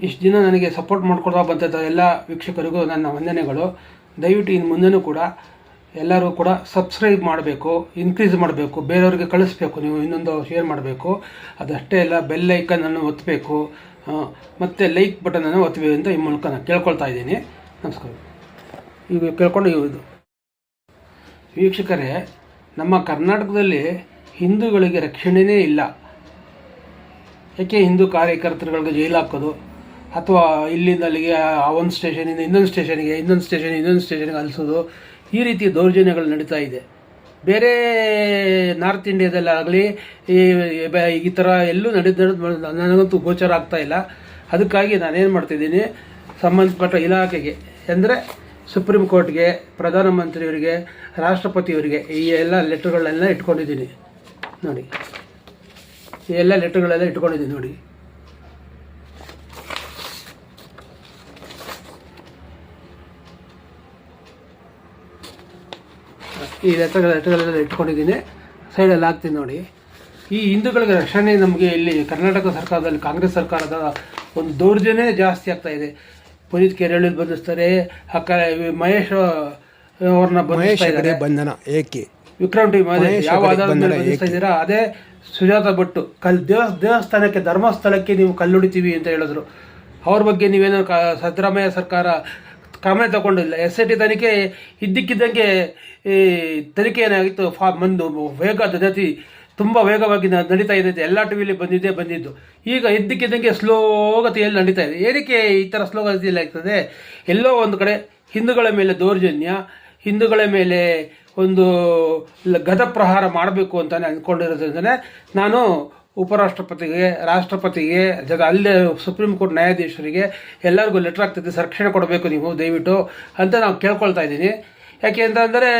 ಇಷ್ಟು ದಿನ ನನಗೆ ಸಪೋರ್ಟ್ ಮಾಡ್ಕೊಡ್ತಾ ಬಂದಂಥ ಎಲ್ಲ ವೀಕ್ಷಕರಿಗೂ ನನ್ನ ವಂದನೆಗಳು. ದಯವಿಟ್ಟು ಇನ್ನು ಮುಂದೆನೂ ಕೂಡ ಎಲ್ಲರೂ ಕೂಡ ಸಬ್ಸ್ಕ್ರೈಬ್ ಮಾಡಬೇಕು ಇನ್ಕ್ರೀಸ್ ಮಾಡಬೇಕು, ಬೇರೆಯವ್ರಿಗೆ ಕಳಿಸ್ಬೇಕು, ನೀವು ಇನ್ನೊಂದು ಶೇರ್ ಮಾಡಬೇಕು. ಅದಷ್ಟೇ ಅಲ್ಲ ಬೆಲ್ ಐಕನನ್ನು ಒತ್ತಬೇಕು ಮತ್ತು ಲೈಕ್ ಬಟನನ್ನು ಒತ್ತಬೇಕು ಅಂತ ಈ ಮೂಲಕ ನಾನು ಕೇಳ್ಕೊಳ್ತಾ ಇದ್ದೀನಿ. ನಮಸ್ಕಾರ. ಈಗ ಕೇಳ್ಕೊಂಡು ಇದು ವೀಕ್ಷಕರೇ, ನಮ್ಮ ಕರ್ನಾಟಕದಲ್ಲಿ ಹಿಂದೂಗಳಿಗೆ ರಕ್ಷಣೆಯೇ ಇಲ್ಲ. ಯಾಕೆ ಹಿಂದೂ ಕಾರ್ಯಕರ್ತರುಗಳಿಗೆ ಜೈಲು ಹಾಕೋದು? ಅಥವಾ ಇಲ್ಲಿಂದ ಅಲ್ಲಿಗೆ ಆ ಒಂದು ಸ್ಟೇಷನಿಂದ ಇನ್ನೊಂದು ಸ್ಟೇಷನ್ಗೆ ಇನ್ನೊಂದು ಸ್ಟೇಷನ್ ಇನ್ನೊಂದು ಸ್ಟೇಷನ್ಗೆ ಅಲಿಸೋದು ಈ ರೀತಿ ದೌರ್ಜನ್ಯಗಳು ನಡೀತಾ ಇದೆ. ಬೇರೆ ನಾರ್ತ್ ಇಂಡಿಯಾದಲ್ಲಾಗಲಿ ಈ ಈ ಥರ ಎಲ್ಲೂ ನಡೆದು ನನಗಂತೂ ಗೋಚರ ಆಗ್ತಾ ಇಲ್ಲ. ಅದಕ್ಕಾಗಿ ನಾನೇನು ಮಾಡ್ತಿದ್ದೀನಿ, ಸಂಬಂಧಪಟ್ಟ ಇಲಾಖೆಗೆ ಅಂದರೆ ಸುಪ್ರೀಂ ಕೋರ್ಟ್ಗೆ ಪ್ರಧಾನಮಂತ್ರಿಯವರಿಗೆ, ರಾಷ್ಟ್ರಪತಿಯವರಿಗೆ, ಈ ಎಲ್ಲ ಲೆಟ್ರ್ಗಳನ್ನೆಲ್ಲ ಇಟ್ಕೊಂಡಿದ್ದೀನಿ. ನೋಡಿ, ಈ ಎಲ್ಲ ಲೆಟ್ರ್ಗಳೆಲ್ಲ ಇಟ್ಕೊಂಡಿದ್ದೀನಿ ನೋಡಿ. ಈ ಲೆಟರ್ಗಳ ಲೆಟರ್ಗಳೆಲ್ಲ ಇಟ್ಕೊಂಡಿದ್ದೀನಿ ಸೈಡಲ್ಲಿ ಹಾಕ್ತೀನಿ ನೋಡಿ. ಈ ಹಿಂದೂಗಳಿಗೆ ರಕ್ಷಣೆ ನಮಗೆ ಇಲ್ಲಿ ಕರ್ನಾಟಕ ಸರ್ಕಾರದಲ್ಲಿ ಕಾಂಗ್ರೆಸ್ ಸರ್ಕಾರದ ಒಂದು ದೌರ್ಜನ್ಯ ಜಾಸ್ತಿ ಆಗ್ತಾ ಇದೆ. ಪುನೀತ್ ಕೆರಳಿ ಬಂಧಿಸ್ತಾರೆ ಅಕ್ಕ ಮಹೇಶ್ ಅವ್ರನ್ನ ಬಂಧಿಸ್ತಾರೆ ಬಂಧನ ಏಕೆ? ವಿಕ್ರಮ್ ಟಿ ಮಹೇಶ್ ಯಾವ ಆಧಾರದ ಮೇಲೆ ಬಂಧಿಸ್ತಾ ಇದ್ದೀರಾ? ಅದೇ ಸುಜಾತ ಭಟ್ಟು ಕಲ್ ದೇವಸ್ ದೇವಸ್ಥಾನಕ್ಕೆ ಧರ್ಮಸ್ಥಳಕ್ಕೆ ನೀವು ಕಲ್ಲುಡಿತೀವಿ ಅಂತ ಹೇಳಿದ್ರು. ಅವ್ರ ಬಗ್ಗೆ ನೀವೇನೋ ಕ ಸಿದ್ದರಾಮಯ್ಯ ಸರ್ಕಾರ ಕ್ರಮ ತಗೊಂಡಿಲ್ಲ. ಎಸ್ ಐ ಟಿ ತನಿಖೆ ಇದ್ದಕ್ಕಿದ್ದಂಗೆ, ಈ ತನಿಖೆ ಏನಾಗಿತ್ತು? ಫಾ ಮಂದು ವೇಗ ಗತಿ ತುಂಬ ವೇಗವಾಗಿ ನಡೀತಾ ಇದೆ ಎಲ್ಲ ಟಿ ವಿಲಿ ಬಂದಿದ್ದೇ ಬಂದಿದ್ದು. ಈಗ ಇದ್ದಕ್ಕಿದ್ದಂಗೆ ಸ್ಲೋ ಗತಿಯಲ್ಲಿ ನಡೀತಾ ಇದೆ. ಏನಕ್ಕೆ ಈ ಥರ ಸ್ಲೋ ಗತಿಯಲ್ಲಿ ಆಗ್ತದೆ? ಎಲ್ಲೋ ಒಂದು ಕಡೆ ಹಿಂದೂಗಳ ಮೇಲೆ ದೌರ್ಜನ್ಯ, ಹಿಂದೂಗಳ ಮೇಲೆ ಒಂದು ಗದ ಪ್ರಹಾರ ಮಾಡಬೇಕು ಅಂತಲೇ ಅಂದ್ಕೊಂಡಿರೋದ್ರಿಂದಲೇ ನಾನು ಉಪರಾಷ್ಟ್ರಪತಿಗೆ, ರಾಷ್ಟ್ರಪತಿಗೆ, ಜೊತೆ ಅಲ್ಲೇ ಸುಪ್ರೀಂ ಕೋರ್ಟ್ ನ್ಯಾಯಾಧೀಶರಿಗೆ ಎಲ್ಲರಿಗೂ ಲೆಟ್ರ್ ಆಗ್ತಿದೆ ರಕ್ಷಣೆ ಕೊಡಬೇಕು ನೀವು, ದಯವಿಟ್ಟು ಅಂತ ನಾವು ಕೇಳ್ಕೊಳ್ತಾ ಇದ್ದೀನಿ. ಯಾಕೆ ಅಂತಂದರೆ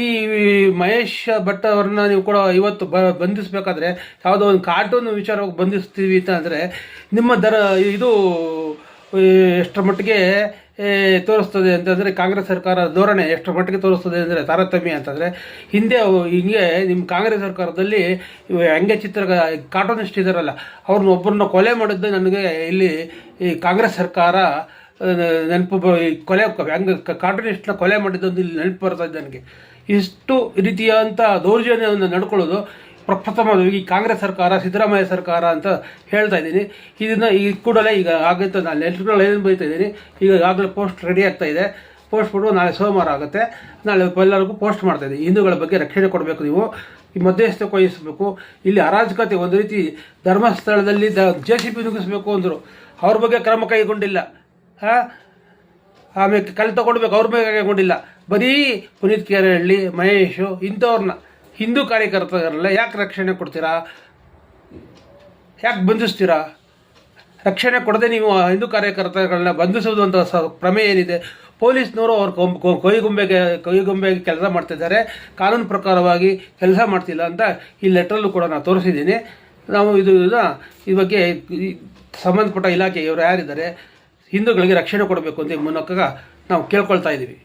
ಈ ಮಹೇಶ್ ಭಟ್ ಅವ್ರನ್ನ ನೀವು ಕೂಡ ಇವತ್ತು ಬ, ಬಂಧಿಸಬೇಕಾದ್ರೆ ಯಾವುದೋ ಒಂದು ಕಾರ್ಟೂನ್ ವಿಚಾರವಾಗಿ ಬಂಧಿಸ್ತೀವಿ ಅಂತ ಅಂದರೆ ನಿಮ್ಮ ದರ, ಇದು, ಎಷ್ಟರ ಮಟ್ಟಿಗೆ ತೋರಿಸ್ತದೆ ಅಂತಂದರೆ ಕಾಂಗ್ರೆಸ್ ಸರ್ಕಾರ ಧೋರಣೆ ಎಷ್ಟು ಮಟ್ಟಿಗೆ ತೋರಿಸ್ತದೆ ಅಂದರೆ ತಾರತಮ್ಯ ಅಂತಂದರೆ ಹಿಂದೆ ಹಿಂಗೆ ನಿಮ್ಮ ಕಾಂಗ್ರೆಸ್ ಸರ್ಕಾರದಲ್ಲಿ ಹೆಂಗೆ ಚಿತ್ರ ಕಾರ್ಟೂನಿಸ್ಟ್ ಇದ್ದಾರಲ್ಲ ಅವ್ರನ್ನ ಒಬ್ಬರನ್ನ ಕೊಲೆ ಮಾಡಿದ್ದು ನನಗೆ ಇಲ್ಲಿ ಈ ಕಾಂಗ್ರೆಸ್ ಸರ್ಕಾರ ನೆನಪು ಕೊಲೆ ಹಂಗೆ ಕಾರ್ಟೂನಿಸ್ಟ್ನ ಕೊಲೆ ಮಾಡಿದ್ದು ಇಲ್ಲಿ ನೆನಪು ಬರ್ತಾ ನನಗೆ. ಇಷ್ಟು ರೀತಿಯಾದಂಥ ದೌರ್ಜನ್ಯವನ್ನು ನಡ್ಕೊಳ್ಳೋದು ಪ್ರಪ್ರಥಮ ಈ ಕಾಂಗ್ರೆಸ್ ಸರ್ಕಾರ, ಸಿದ್ದರಾಮಯ್ಯ ಸರ್ಕಾರ ಅಂತ ಹೇಳ್ತಾ ಇದ್ದೀನಿ. ಇದನ್ನು ಈ ಕೂಡಲೇ ಈಗ ಆಗುತ್ತೆ ನಾನು ಲೆಟ್ರ್ಗಳು ಏನು ಬೈತಾ ಇದ್ದೀನಿ, ಈಗ ಆಗಲೇ ಪೋಸ್ಟ್ ರೆಡಿ ಆಗ್ತಾ ಇದೆ. ಪೋಸ್ಟ್ ಬಿಟ್ಟು ನಾಳೆ ಸೋಮವಾರ ಆಗುತ್ತೆ. ನಾಳೆ ಎಲ್ಲರಿಗೂ ಪೋಸ್ಟ್ ಮಾಡ್ತಾ ಇದ್ದೀನಿ. ಹಿಂದೂಗಳ ಬಗ್ಗೆ ರಕ್ಷಣೆ ಕೊಡಬೇಕು ನೀವು. ಈ ಮಧ್ಯಸ್ಥೆ ವಹಿಸಬೇಕು. ಇಲ್ಲಿ ಅರಾಜಕತೆ, ಒಂದು ರೀತಿ ಧರ್ಮಸ್ಥಳದಲ್ಲಿ ದ ಜೆ ಸಿ ಪಿ ನುಗ್ಗಿಸ್ಬೇಕು ಅಂದರು. ಅವ್ರ ಬಗ್ಗೆ ಕ್ರಮ ಕೈಗೊಂಡಿಲ್ಲ. ಹಾಂ? ಆಮೇಲೆ ಕಲ್ ತಗೊಳ್ಬೇಕು ಅವ್ರ ಬಗ್ಗೆ ಕೈಗೊಂಡಿಲ್ಲ. ಬರೀ ಪುನೀತ್ ಕೇರಹಳ್ಳಿ ಮಹೇಶು ಇಂಥವ್ರನ್ನ. ಹಿಂದೂ ಕಾರ್ಯಕರ್ತರಲ್ಲ, ಯಾಕೆ ರಕ್ಷಣೆ ಕೊಡ್ತೀರಾ? ಯಾಕೆ ಬಂಧಿಸ್ತೀರಾ? ರಕ್ಷಣೆ ಕೊಡದೆ ನೀವು ಹಿಂದೂ ಕಾರ್ಯಕರ್ತಗಳನ್ನ ಬಂಧಿಸೋದು ಅಂತ ಪ್ರಮೇಯ ಏನಿದೆ? ಪೊಲೀಸ್ನವರು ಅವ್ರ ಕೊಯ್ಗೊಂಬೆಗೆ ಕೊಯ್ಗೊಂಬೆಗೆ ಕೆಲಸ ಮಾಡ್ತಿದ್ದಾರೆ. ಕಾನೂನು ಪ್ರಕಾರವಾಗಿ ಕೆಲಸ ಮಾಡ್ತಿಲ್ಲ ಅಂತ ಈ ಲೆಟ್ರಲ್ಲೂ ಕೂಡ ನಾನು ತೋರಿಸಿದ್ದೀನಿ. ನಾವು ಇದು ಈ ಬಗ್ಗೆ ಸಂಬಂಧಪಟ್ಟ ಇಲಾಖೆ ಇವರು ಯಾರಿದ್ದಾರೆ, ಹಿಂದೂಗಳಿಗೆ ರಕ್ಷಣೆ ಕೊಡಬೇಕು ಅಂತ ಮೂಲಕ ನಾವು ಕೇಳ್ಕೊಳ್ತಾ ಇದ್ದೀವಿ.